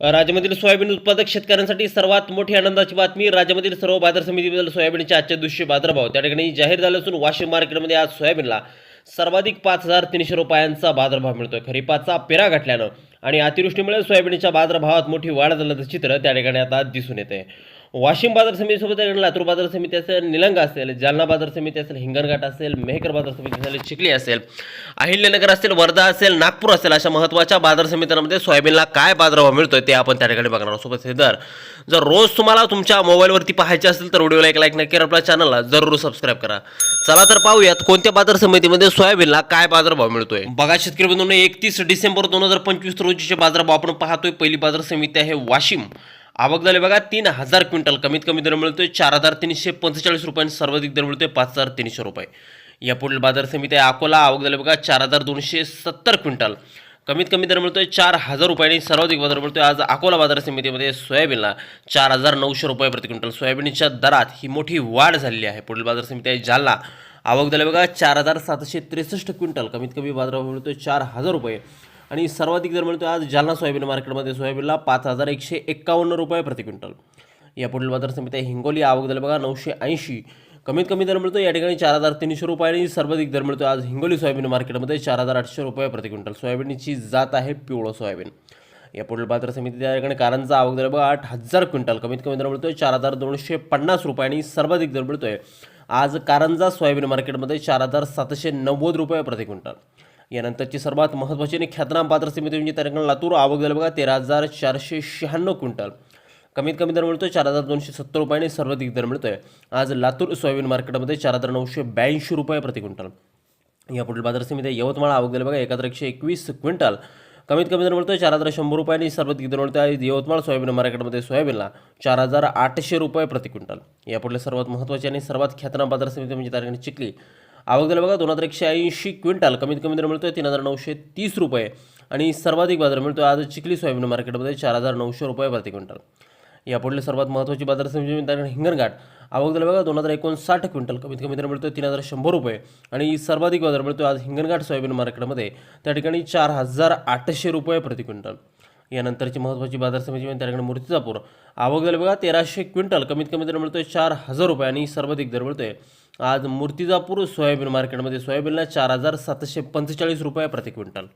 राज्यामधील सोयाबीन उत्पादक शेतकऱ्यांसाठी सर्वात मोठी आनंदाची बातमी राज्यामधील सर्व बाजार समितीबद्दल सोयाबीनचे आजच्या दिवशी बाजारभाव. त्या ठिकाणी जाहीर झाले असून वाशिम मार्केटमध्ये आज सोयाबीनला सर्वाधिक पाच हजार तीनशे रुपयांचा बाजारभाव मिळतोय. खरीपाचा पेरा घटल्यानं आणि अतिवृष्टीमुळे सोयाबीनच्या बाजारभावात मोठी वाढ झाल्याचं चित्र त्या ठिकाणी आता दिसून येते वाशिम बाजार समितीसोबत लातूर बाजार समिती असेल निलंगा असेल जालना बाजार समिती असेल हिंगणघाट असेल मेहकर बाजार समिती असेल चिखली असेल अहिल्यानगर असेल वर्धा असेल नागपूर असेल अशा महत्त्वाच्या बाजार समित्यांमध्ये सोयाबीनला काय बाजारभाव मिळतोय ते आपण त्या ठिकाणी बघणार आहोत. सोबत हे दर. जर रोज तुम्हाला तुमच्या मोबाईलवरती पाहायचे असेल तर व्हिडिओला एक लाईक नक्की आपल्या चॅनलला जरूर सबस्क्राईब करा. चला तर पाहूयात कोणत्या बाजार समितीमध्ये सोयाबीनला काय बाजारभाव मिळतोय? बघा शेतकरी बंधूंनो एकतीस डिसेंबर दोन हजार पंचवीस रोजीचे बाजारभाव आपण पाहतोय. पहिली बाजार समिती आहे वाशिम. आवक झाले बघा तीन हजार क्विंटल. कमीत कमी दर मिळतोय चार हजार तीनशे पंचेचाळीस रुपयांनी सर्वाधिक दर मिळतोय पाच हजार तीनशे रुपये. या पुढील बाजार समिती आहे अकोला आवक झाले बघा चार हजार दोनशे सत्तर क्विंटल. कमीत कमी दर मिळतोय चार हजार रुपयांनी सर्वाधिक बाजार मिळतोय आज अकोला बाजार समितीमध्ये सोयाबीनला चार हजार नऊशे रुपये प्रति क्विंटल. सोयाबीनच्या दरात ही मोठी वाढ झालेली आहे. पुढील बाजार समिती आहे जालना. आवक झाले बघा चार हजार सातशे त्रेसष्ट क्विंटल. कमीत कमी बाजारावर मिळतोय चार हजार रुपये. आणि सर्वाधिक दर मिळतो आज जालना सोयाबीन मार्केटमध्ये. सोयाबीनला पाच हजार एकशे एक्कावन्न रुपये प्रति क्विंटल. या पुढील बाजार समिती आहे. हिंगोली आवक दर बघा नऊशे ऐंशी. कमीत कमी दर मिळतो या ठिकाणी चार हजार तीनशे रुपये आणि सर्वाधिक दर मिळतो आज हिंगोली सोयाबीन मार्केटमध्ये चार हजार आठशे रुपये प्रति क्विंटल. सोयाबीनची जात आहे पिवळं सोयाबीन. या पुढील बाजार समिती त्या ठिकाणी कारंजा आवक दर बघा आठ हजार क्विंटल. कमीत कमी दर मिळतोय चार हजार दोनशे पन्नास रुपये आणि सर्वाधिक दर मिळतोय आज कारंजा सोयाबीन मार्केटमध्ये चार हजार सातशे नव्वद रुपये प्रति क्विंटल. यानंतरची सर्वात महत्त्वाची आणि ख्यातनाम पात्र समिती म्हणजे त्या लातूर आवक झालं बघा तेरा हजार चारशे शहाण्णव क्विंटल. कमीत कमी दर मिळतोय चार हजार दोनशे सत्तर रुपये आणि सर्वाधिक दर मिळतोय. आज लातूर सोयाबीन मार्केटमध्ये चार हजार नऊशे ब्याऐंशी रुपये प्रति क्विंटल. या पुढील बाजार समिती आहे यवतमाळ आवक झाली बघा एक हजार एकशे एकवीस क्विंटल. कमीत कमी दर मिळतोय चार हजार शंभर रुपये आणि सर्वाधिक दर मिळतोय. आज यवतमाळ सोयाबीन मार्केटमध्ये सोयाबीनला चार हजार आठशे रुपये प्रति क्विंटल. यापुढले सर्वात महत्त्वाची आणि सर्वात ख्यातनाम बाजार समिती म्हणजे त्या ठिकाणी चिखली. आवक झाली बघा दोन हजार एकशे ऐंशी क्विंटल. कमीत कमी दर मिळतो आहे तीन हजार नऊशे तीस रुपये. आणि सर्वाधिक बाजार मिळतोय आज चिखली सोयाबीन मार्केटमध्ये चार हजार नऊशे रुपये प्रति क्विंटल. यापुढले सर्वात महत्त्वाची बाजार समिती म्हणजे त्या ठिकाणी हिंगणघाट. आवक झाली बघा दोन हजार एकोणसाठ क्विंटल. कमीत कमी दर मिळतोय तीन हजार शंभर रुपये. आणि सर्वाधिक बाजार मिळतो आज हिंगणघाट सोयाबीन मार्केटमध्ये. त्या ठिकाणी चार हजार आठशे रुपये प्रति क्विंटल. यानंतरची महत्त्वाची बाजार समिती म्हणजे त्याकडे मूर्तिजापूर. आवक झाली बघा तेराशे क्विंटल. कमीत कमी दर मिळतोय चार हजार रुपये आणि सर्वाधिक दर मिळतोय. आज मूर्तिजापूर सोयाबीन मार्केटमध्ये सोयाबीनला चार हजार सातशे पंचेचाळीस रुपये प्रति क्विंटल.